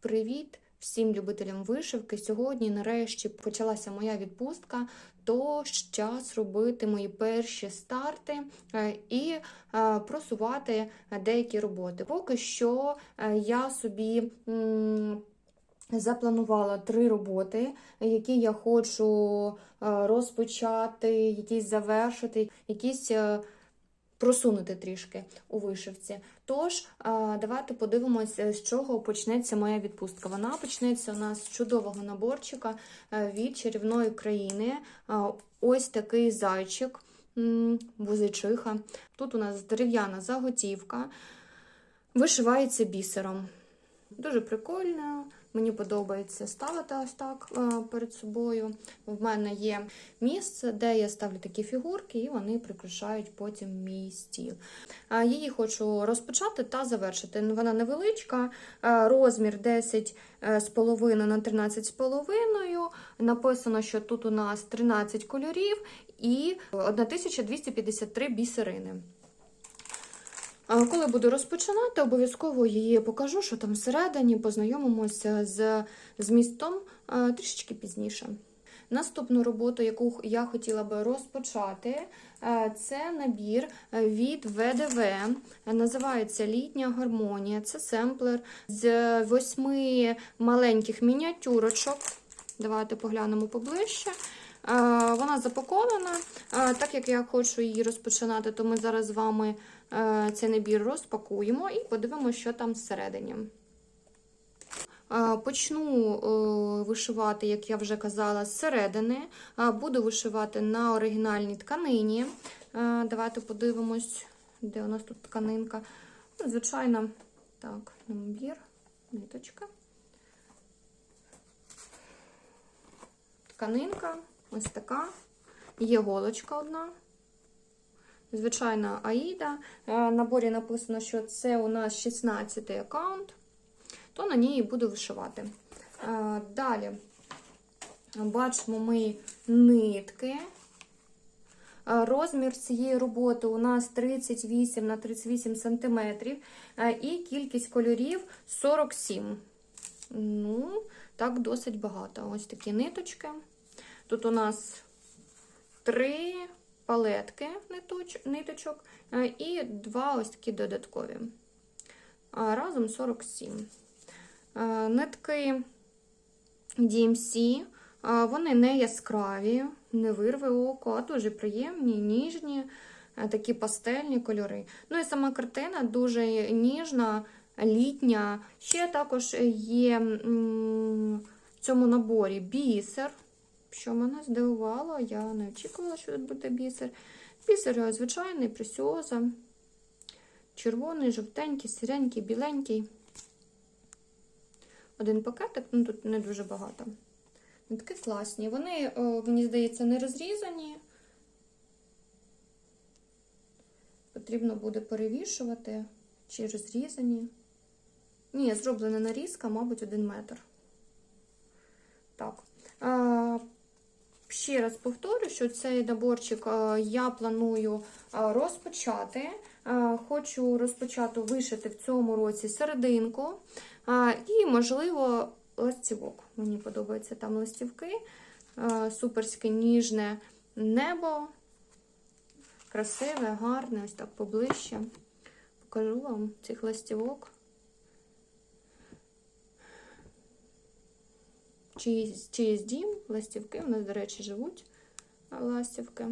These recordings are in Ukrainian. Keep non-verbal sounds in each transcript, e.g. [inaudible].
Привіт всім любителям вишивки. Сьогодні, нарешті, почалася моя відпустка, тож час робити мої перші старти е, і е, просувати деякі роботи. Поки що е, я собі. Запланувала три роботи, які я хочу розпочати, якісь завершити, якісь просунути трішки у вишивці. Тож, е, давайте подивимося, з чого почнеться моя відпустка. Вона почнеться у нас з чудового наборчика е, від чарівної країни. Е, Ось такий зайчик, бузичиха. Тут у нас дерев'яна заготівка, вишивається бісером. Дуже прикольно. Мені подобається ставити ось так е, перед собою. В мене є місце, де я ставлю такі фігурки, і вони прикрашають потім мій стіл. Її хочу розпочати та завершити. Вона невеличка, е, розмір 10,5 на 13,5. Написано, що тут у нас 13 кольорів і 1253 бісерини. Коли буду розпочинати, обов'язково її покажу, що там всередині, познайомимося з змістом трішечки пізніше. Наступну роботу, яку я хотіла би розпочати, це набір від ВДВ. Називається Літня гармонія. Це семплер з восьми маленьких мініатюрочок. Давайте поглянемо поближче. Вона запакована. Так як я хочу її розпочинати, то ми зараз з вами цей набір розпакуємо і подивимося, що там всередині. Е, Почну е, вишивати, як я вже казала, зсередини. Е, Буду вишивати на оригінальній тканині. Е, Давайте подивимось, де у нас тут тканинка. Ну, Звичайно, так, набір, ниточка. Тканинка ось така. Є голочка одна. Звичайна Аїда. Е, На наборі написано, що це у нас 16-й аккаунт, то на ній буду вишивати. Е, Далі бачимо ми нитки. Е, Розмір цієї роботи у нас 38 на 38 см і кількість кольорів 47. Ну, так, досить багато. Ось такі ниточки. Тут у нас три палетки ниточок е, і два ось такі додаткові. Разом 47. Е, Нитки DMC, е, вони не яскраві, не вирве око, а дуже приємні, ніжні, такі пастельні кольори. Ну і сама картина дуже ніжна, літня. Ще також є в цьому наборі бісер що мене здивувало, я не очікувала, що тут буде бісер. Бісер звичайний, пресіоза. Червоний, жовтенький, сиренький, біленький. Один пакетик, ну тут не дуже багато. Вони такі класні. Вони, о, мені здається, не розрізані. Потрібно буде перевішувати, чи розрізані. Ні, зроблена нарізка, мабуть, один метр. Так. Ще раз повторю, що цей наборчик е, я планую е, розпочати. Е, Хочу розпочати вишити в цьому році серединку і, можливо, ластівок. Мені подобаються там ластівки, суперське ніжне небо. Красиве, гарне, ось так поближче. Покажу вам цих ластівок. Чиїсь, чиїсь дім, ластівки. У нас, до речі, живуть ластівки.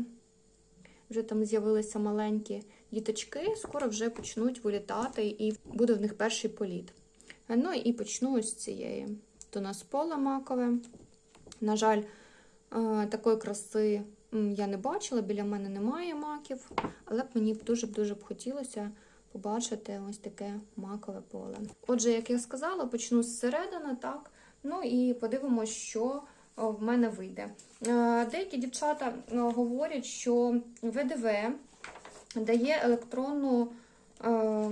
Вже там з'явилися маленькі діточки, скоро вже почнуть вилітати, і буде в них перший політ. Ну і почну з цієї. Тут у нас поле макове. На жаль, е, такої краси я не бачила, біля мене немає маків, але б мені дуже-дуже б хотілося побачити ось таке макове поле. Отже, як я сказала, почну з середини, так. Ну і подивимось, що в мене вийде. Е, Деякі дівчата е, говорять, що ВДВ дає електронну е,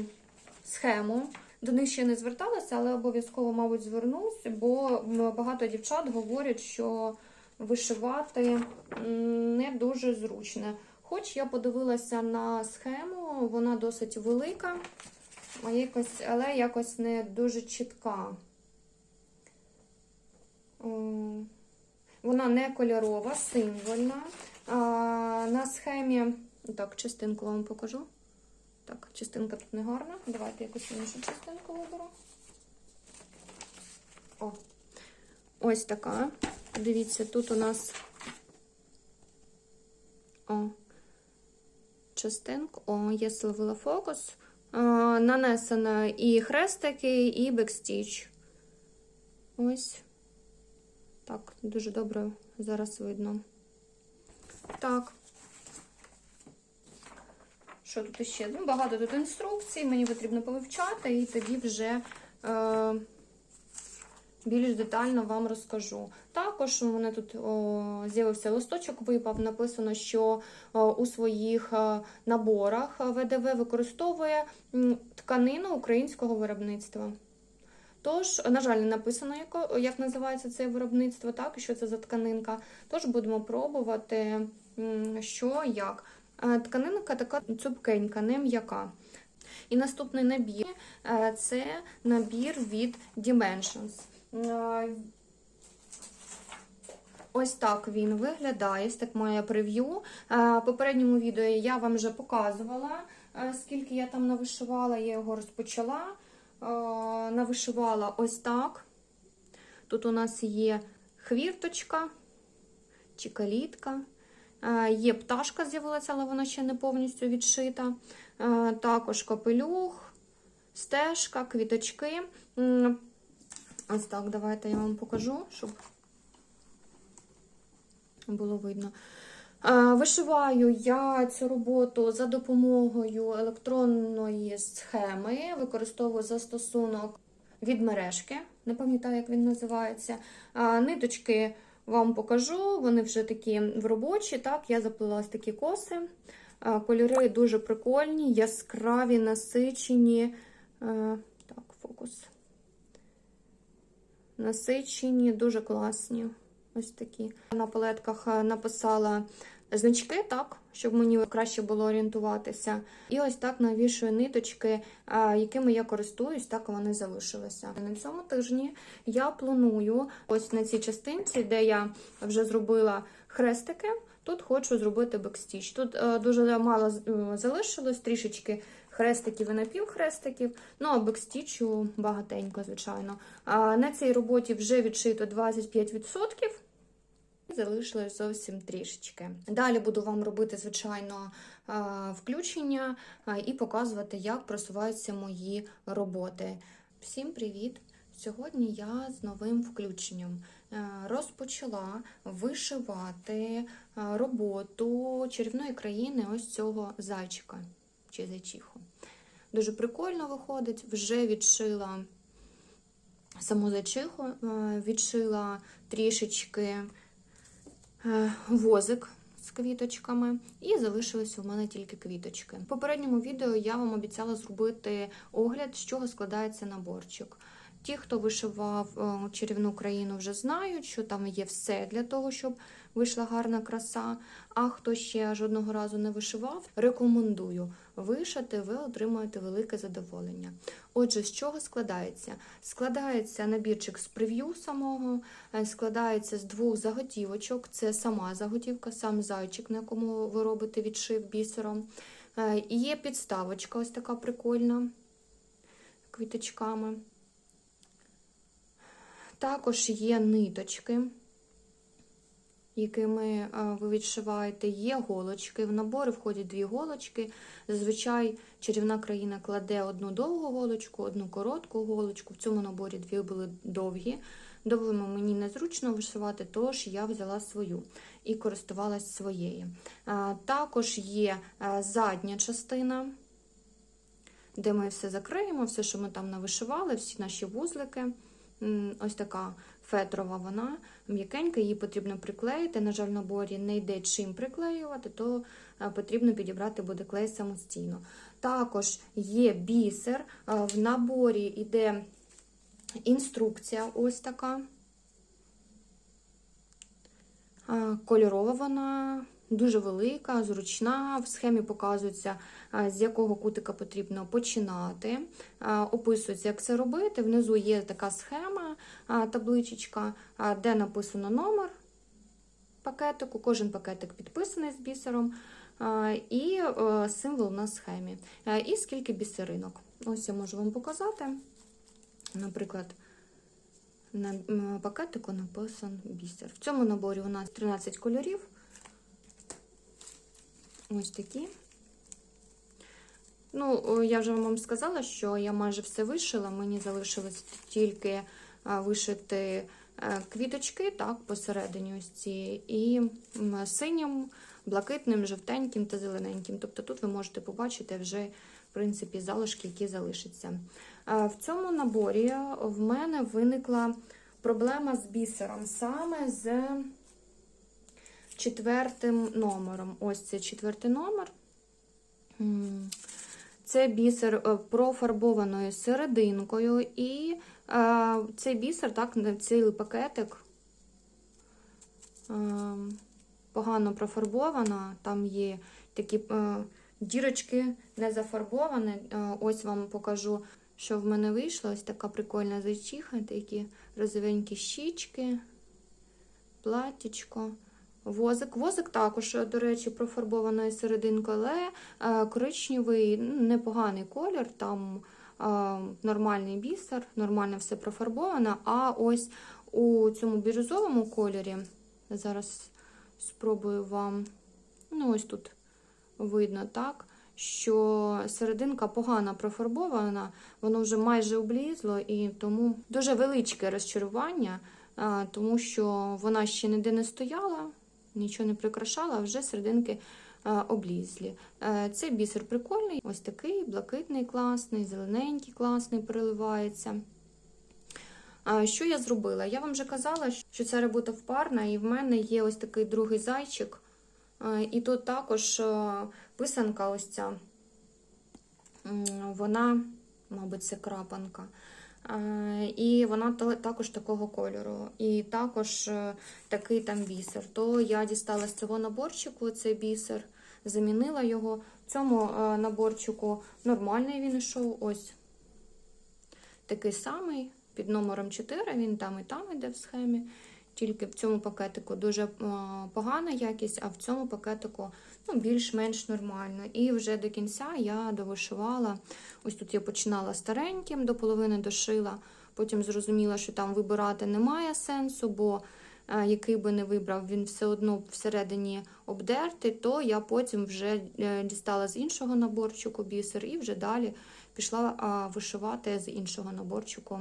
схему. До них ще не зверталася, але обов'язково, мабуть, звернусь, бо багато дівчат говорять, що вишивати не дуже зручно. Хоч я подивилася на схему, вона досить велика, але якось не дуже чітка. Вона не кольорова, символьна. На схемі. Так, частинку вам покажу. Так, частинка тут не гарна. Давайте якусь іншу частинку виберу. О, ось така. Дивіться, тут у нас о, частинку. О, я зловила фокус. Нанесено і хрестики, і бекстіч. Ось. Так, дуже добре зараз видно. Так. Що тут іще? Ну, багато тут інструкцій, мені потрібно повивчати, і тоді вже е, більш детально вам розкажу. Також у мене тут з'явився листочок, випав, написано, що о, у своїх е, наборах ВДВ використовує тканину українського виробництва. Тож, на жаль, не написано, як, як називається це виробництво, так, що це за тканинка. Тож будемо пробувати, що як. Е, Тканинка така цупкенька, не м'яка. І наступний набір е, це набір від Dimensions. Е, Ось так він виглядає, так моє прев'ю. В попередньому відео я вам вже показувала, скільки я там навишивала, я його розпочала. Е, Навишивала ось так. Тут у нас є хвірточка чи калітка. Е, Є пташка з'явилася, але вона ще не повністю відшита. Е, Також капелюх, стежка, квіточки. Ось так, давайте я вам покажу, щоб було видно. Е, Вишиваю я цю роботу за допомогою електронної схеми, використовую застосунок від мережки, не пам'ятаю, як він називається. Е, Ниточки вам покажу, вони вже такі в робочі. Так, я заплела ось такі коси. Е, Кольори дуже прикольні, яскраві, насичені. Так, фокус. Насичені, дуже класні. Ось такі. На палетках написала значки, так, щоб мені краще було орієнтуватися. І ось так навішую ниточки, якими я користуюсь, так вони залишилися. На цьому тижні я планую ось на цій частинці, де я вже зробила хрестики. Тут хочу зробити бекстіч. Тут е, дуже мало залишилось, трішечки хрестиків і напівхрестиків. Ну, а бекстічу багатенько, звичайно. На цій роботі вже відшито 25%. Залишилось зовсім трішечки. Далі буду вам робити, звичайно, е, включення е, і показувати, як просуваються мої роботи. Всім привіт! Сьогодні я з новим включенням е, розпочала вишивати роботу чарівної країни ось цього зайчика чи зайчиху. Дуже прикольно виходить, вже відшила саму зайчиху, відшила трішечки возик з квіточками, і залишились у мене тільки квіточки. В попередньому відео я вам обіцяла зробити огляд, з чого складається наборчик. Ті, хто вишивав е, чарівну країну, вже знають, що там є все для того, щоб вийшла гарна краса. А хто ще жодного разу не вишивав, рекомендую вишити, ви отримаєте велике задоволення. Отже, з чого складається? Складається набірчик з прев'ю самого, е, складається з двох заготівочок. Це сама заготівка, сам зайчик, на якому ви робите відшив бісером. Е, є підставочка, ось така прикольна, квіточками. Також є ниточки, якими е, ви відшиваєте, є голочки. В набори входять дві голочки. Зазвичай чарівна країна кладе одну довгу голочку, одну коротку голочку. В цьому наборі дві були довгі. Довгими мені незручно вишивати, тож я взяла свою і користувалась своєю. Е, Також є е, задня частина, де ми все закриємо, все, що ми там навишивали, всі наші вузлики. Ось така фетрова вона, м'якенька, її потрібно приклеїти. На жаль, в наборі не йде чим приклеювати, то е, потрібно підібрати буде клей самостійно. Також є бісер, е, в наборі йде інструкція ось така. Кольорова вона дуже велика, зручна. В схемі показується, е, з якого кутика потрібно починати. Е, Описується, як це робити. Внизу є така схема, табличечка, де написано номер пакетику, кожен пакетик підписаний з бісером, і е, символ на схемі. Е, І скільки бісеринок. Ось я можу вам показати. Наприклад, на пакетику написан бісер. В цьому наборі у нас 13 кольорів. Ось такі. Ну, я вже вам сказала, що я майже все вишила. Мені залишилось тільки вишити е, квіточки, так, посередині ось ці, і синім, блакитним, жовтеньким та зелененьким. Тобто тут ви можете побачити вже, в принципі, залишки, які залишаться. В цьому наборі в мене виникла проблема з бісером, саме з четвертим номером. Ось це четвертий номер. Це бісер е, профарбованою серединкою, і е, цей бісер, так, цілий пакетик е, погано профарбована. Там є такі дірочки не зафарбовані. Ось вам покажу, що в мене вийшло. Ось така прикольна зайчиха, такі розовенькі щічки, платтячко. Возик. Возик також, до речі, профарбованою серединкою, але коричневий, ну, непоганий колір, там е, нормальний бісер, нормально все профарбовано. А ось у цьому бірюзовому кольорі, зараз спробую вам, ну ось тут видно так, що серединка погано профарбована, воно вже майже облізло, і тому дуже величке розчарування, е, тому що вона ще ніде не стояла нічого не прикрашала, а вже серединки е, облізлі. Е, Цей бісер прикольний, ось такий, блакитний, класний, зелененький, класний, переливається. Що я зробила? Я вам вже казала, що ця робота впарна, і в мене є ось такий другий зайчик. Е, І тут також писанка ось ця, вона, мабуть, це крапанка. І вона також такого кольору. І також е, такий там бісер. То я дістала з цього наборчику цей бісер, замінила його. В цьому е, наборчику нормальний він йшов. Ось такий самий, під номером 4. Він там і там іде в схемі. Тільки в цьому пакетику дуже е, погана якість, а в цьому пакетику ну, більш-менш нормально. І вже до кінця я довишивала. Ось тут я починала стареньким, до половини дошила. Потім зрозуміла, що там вибирати немає сенсу, бо е, який би не вибрав, він все одно всередині обдертий, то я потім вже е, дістала з іншого наборчику бісер і вже далі пішла вишивати з іншого наборчику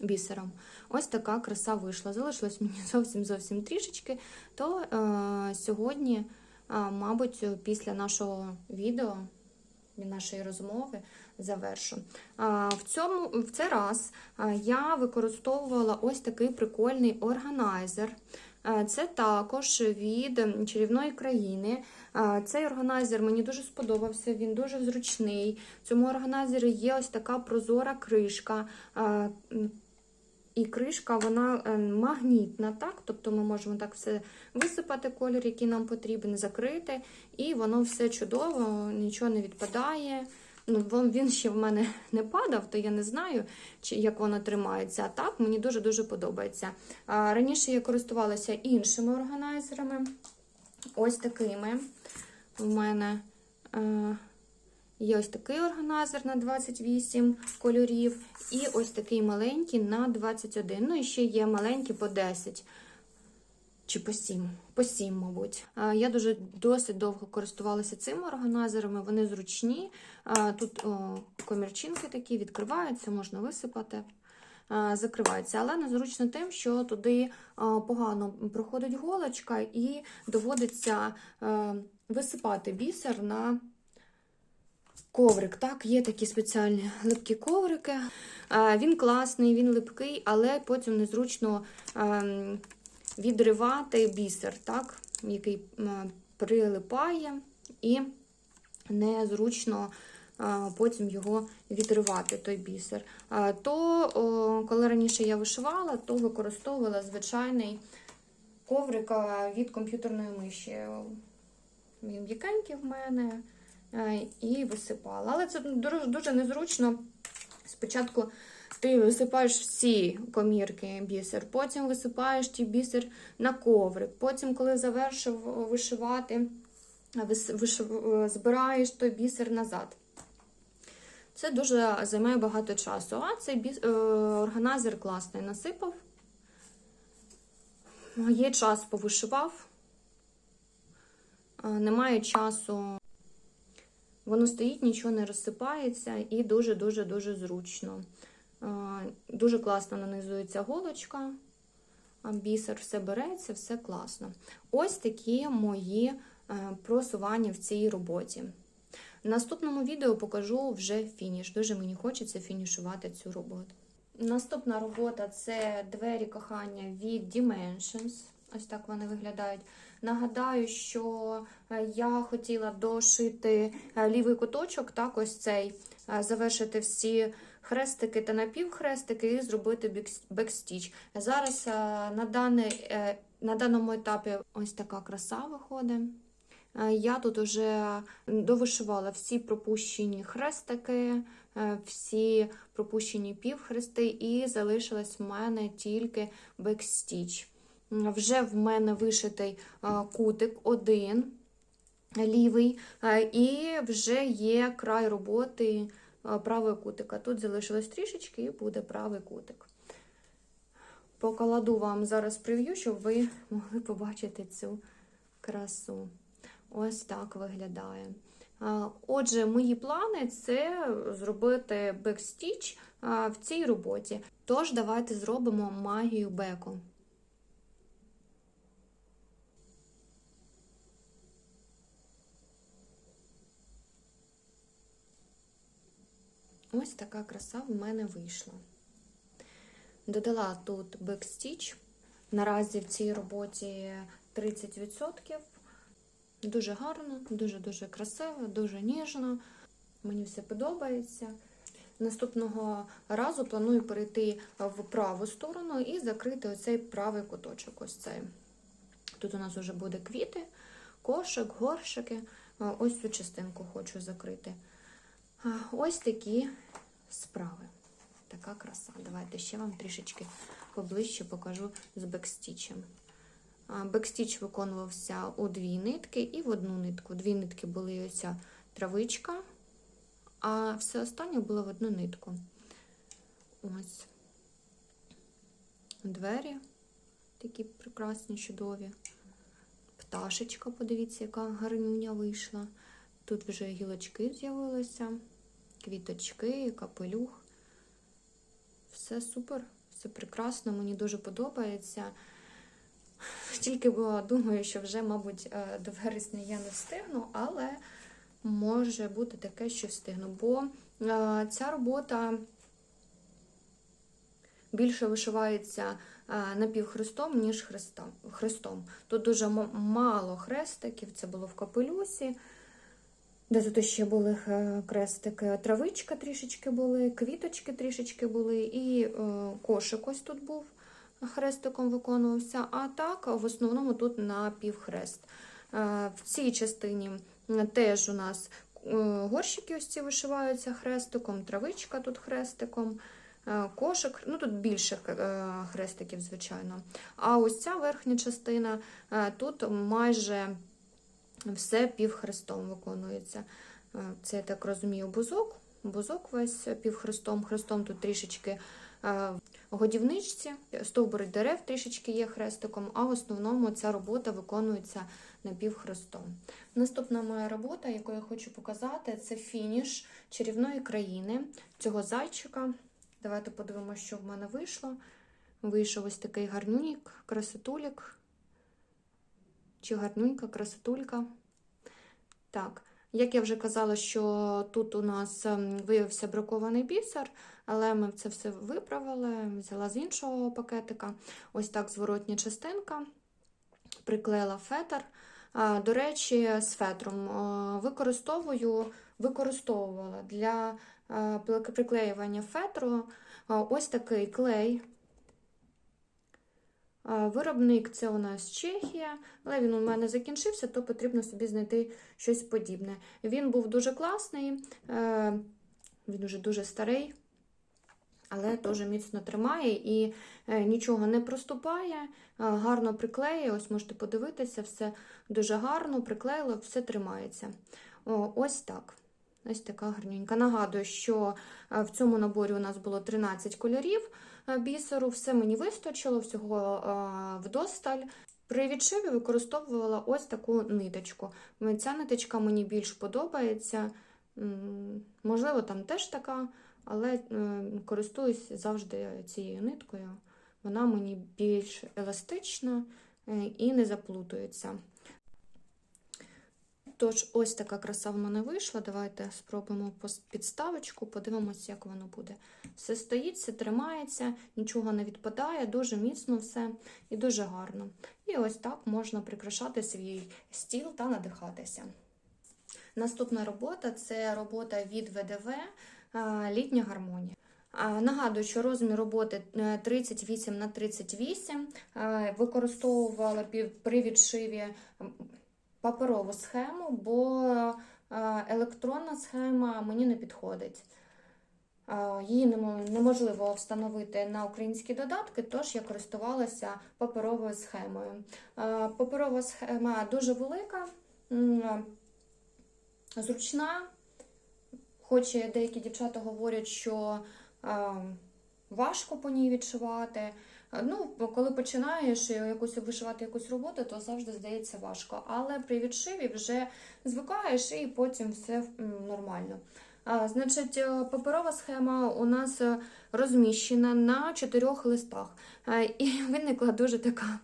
бісером. Ось така краса вийшла. Залишилось мені [laughs] зовсім зовсім трішечки. То е, сьогодні, мабуть, після нашого відео, нашої розмови, завершу. В, цьому, в цей раз я використовувала ось такий прикольний органайзер. Це також від чарівної країни. Цей органайзер мені дуже сподобався, він дуже зручний. В цьому органайзері є ось така прозора кришка. І кришка вона е, магнітна, так? Тобто ми можемо так все висипати колір, який нам потрібен, закрити, і воно все чудово, нічого не відпадає. Ну, він ще в мене [laughs] не падав, то я не знаю, чи як воно тримається. А так мені дуже-дуже подобається. А, раніше я користувалася іншими органайзерами. Ось такими. У мене е, є ось такий органайзер на 28 кольорів, і ось такий маленький на 21. Ну і ще є маленькі по 10. Чи по 7? По 7, мабуть. Я дуже досить довго користувалася цими органайзерами, вони зручні. Тут о, комірчинки такі відкриваються, можна висипати, закриваються. Але незручно тим, що туди погано проходить голочка і доводиться е, висипати бісер на коврик. Так, є такі спеціальні липкі коврики. Він класний, він липкий, але потім незручно. ем, відривати бісер, так, який прилипає, і незручно потім його відривати, той бісер. То, коли раніше я вишивала, то використовувала звичайний коврик від комп'ютерної миші. Він м'якенький в мене е, і висипала. Але це дуже, незручно. Спочатку ти висипаєш всі комірки бісер, потім висипаєш ті бісер на коврик, потім, коли завершив вишивати, вишив- збираєш той бісер назад. Це дуже займає багато часу. А цей біс... е, органайзер класний насипав. Є час повишивав. Е, Немає часу. Воно стоїть, нічого не розсипається і дуже-дуже-дуже зручно. Дуже класно нанизується голочка, бісер все береться, все класно. Ось такі мої е, просування в цій роботі. В наступному відео покажу вже фініш. Дуже мені хочеться фінішувати цю роботу. Наступна робота це двері кохання від Dimensions. Ось так вони виглядають. Нагадаю, що е, я хотіла дошити е, лівий куточок, так ось цей, е, завершити всі хрестики та напівхрестики і зробити бекстіч. Зараз на, даний, на даному етапі ось така краса виходить. Я тут вже довишивала всі пропущені хрестики, всі пропущені півхрести, і залишилась в мене тільки бекстіч. Вже в мене вишитий е, кутик один лівий, е, і вже є край роботи е, правого кутика. Тут залишилось трішечки і буде правий кутик. Покладу вам зараз прев'ю, щоб ви могли побачити цю красу. Ось так виглядає. Отже, мої плани це зробити бекстіч в цій роботі. Тож, давайте зробимо магію беку. Ось така краса в мене вийшла. Додала тут бекстіч. Наразі в цій роботі 30%. Дуже гарно, дуже-дуже красиво, дуже ніжно. Мені все подобається. Наступного разу планую перейти в праву сторону і закрити оцей правий куточок. Ось цей. Тут у нас вже буде квіти, кошик, горшики. Ось цю частинку хочу закрити. Ось такі справи. Така краса. Давайте ще вам трішечки поближче покажу з бекстічем. Бекстіч виконувався у дві нитки і в одну нитку. Дві нитки були оця травичка, а все останнє було в одну нитку. Ось двері такі прекрасні, чудові. Пташечка, подивіться, яка гарнюня вийшла. Тут вже гілочки з'явилися, квіточки, капелюх. Все супер, все прекрасно, мені дуже подобається. Тільки бо думаю, що вже, мабуть, е, до вересня я не встигну, але може бути таке, що встигну. Бо е, ця робота більше вишивається е, напівхрестом, ніж хрестом. хрестом. Тут дуже мало хрестиків, це було в капелюсі. Де тут ще були е, крестики, травичка трішечки були, квіточки трішечки були, і е, кошик ось тут був хрестиком виконувався. А так, в основному тут на півхрест. Е, В цій частині теж у нас е, горщики ось ці вишиваються хрестиком, травичка тут хрестиком, е, кошик. Ну тут більше е, хрестиків, звичайно. А ось ця верхня частина е, тут майже все півхрестом виконується. Е, Це, я так розумію, бузок. Бузок весь півхрестом. Хрестом тут трішечки е, в годівничці, стовбури дерев трішечки є хрестиком, а в основному ця робота виконується напівхрестом. Наступна моя робота, яку я хочу показати, це фініш чарівної країни цього зайчика. Давайте подивимося, що в мене вийшло. Вийшов ось такий гарнюнік, красотулік. Чи гарнюнька, красотулька. Так, як я вже казала, що тут у нас ем, виявився бракований бісер, але ми це все виправили, взяла з іншого пакетика. Ось так зворотня частинка, приклеїла фетр. До речі, з фетром використовую, використовувала для приклеювання фетру ось такий клей. Виробник це у нас Чехія, але він у мене закінчився, то потрібно собі знайти щось подібне. Він був дуже класний, е, він уже дуже старий. але дуже міцно тримає і е, нічого не проступає, е, гарно приклеює. Ось можете подивитися, все дуже гарно приклеїло, все тримається. Ось так. Ось така гарненька. Нагадую, що в цьому наборі у нас було 13 кольорів бісеру, все мені вистачило, всього е, вдосталь. При відшиві використовувала ось таку ниточку. Ця ниточка мені більш подобається. Можливо, там теж така, але е, користуюсь завжди цією ниткою. Вона мені більш еластична е, і не заплутується. Тож, ось така краса в мене вийшла. Давайте спробуємо підставочку, подивимося, як воно буде. Все стоїть, все тримається, нічого не відпадає, дуже міцно все і дуже гарно. І ось так можна прикрашати свій стіл та надихатися. Наступна робота це робота від ВДВ е, Літня гармонія. Нагадую, що розмір роботи е, 38 на 38 Е, використовувала при відшиві паперову схему, бо е, електронна схема мені не підходить. Е, Її неможливо встановити на українські додатки, тож я користувалася паперовою схемою. Е, Паперова схема дуже велика, зручна, хоч деякі дівчата говорять, що е, важко по ній відшивати. Е, Ну, коли починаєш якусь вишивати якусь роботу, то завжди здається важко. Але при відшиві вже звикаєш і потім все нормально. А, Значить, е, паперова схема у нас е, розміщена на чотирьох листах. І [laughs] виникла дуже така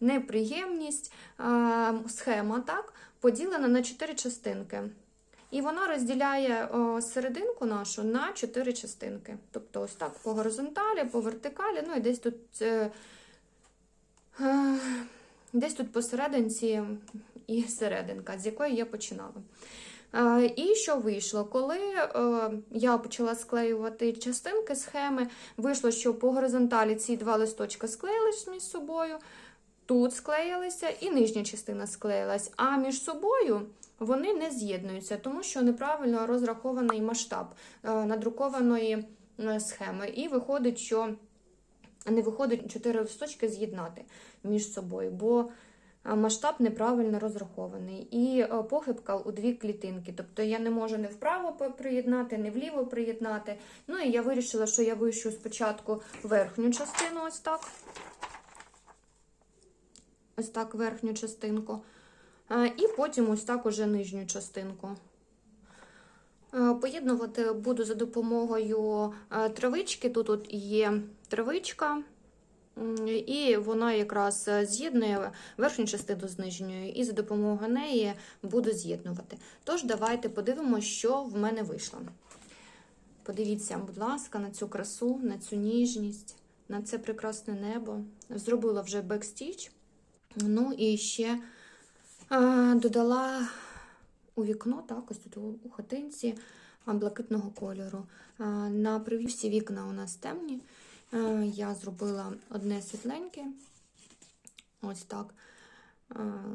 неприємність. Схема так, поділена на чотири частинки. І вона розділяє серединку нашу на чотири частинки. Тобто, ось так по горизонталі, по вертикалі, ну і десь тут, е, е, десь тут посерединці і серединка, з якої я починала. Е, І що вийшло? Коли я почала склеювати частинки схеми, вийшло, що по горизонталі ці два листочка склеїлись між собою, тут склеїлися і нижня частина склеїлась, а між собою вони не з'єднуються, тому що неправильно розрахований масштаб е, надрукованої е, схеми. І виходить, що не виходить чотири листочки з'єднати між собою, бо е, масштаб неправильно розрахований. І похибка у дві клітинки. Тобто я не можу не вправо приєднати, не вліво приєднати. Ну і я вирішила, що я вищу спочатку верхню частину, ось так. Ось так верхню частинку. Е, І потім ось так уже нижню частинку. Е, Поєднувати буду за допомогою е, травички. Тут от є травичка, і вона якраз з'єднує верхню частину з нижньою, і за допомогою неї буду з'єднувати. Тож, давайте подивимося, що в мене вийшло. Подивіться, будь ласка, на цю красу, на цю ніжність, на це прекрасне небо. Зробила вже бекстіч. Ну і ще додала у вікно, так, ось тут у, хатинці блакитного кольору. На прев'ю вікна у нас темні. Я зробила одне світленьке, ось так,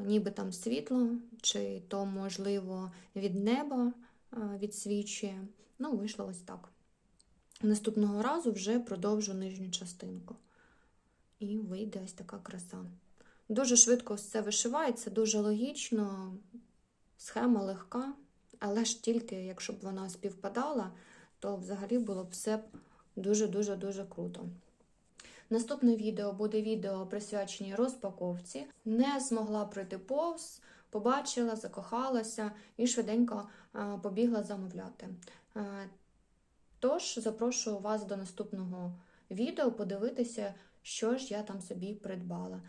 ніби там світло, чи то, можливо, від неба відсвічує. Ну, вийшло ось так. Наступного разу вже продовжу нижню частинку. І вийде ось така краса. Дуже швидко все вишивається, дуже логічно, схема легка, але ж тільки, якщо б вона співпадала, то взагалі було б все дуже-дуже-дуже круто. Наступне відео буде відео присвячені розпаковці. Не змогла пройти повз, побачила, закохалася і швиденько е, побігла замовляти. Е, Тож запрошую вас до наступного відео подивитися, що ж я там собі придбала.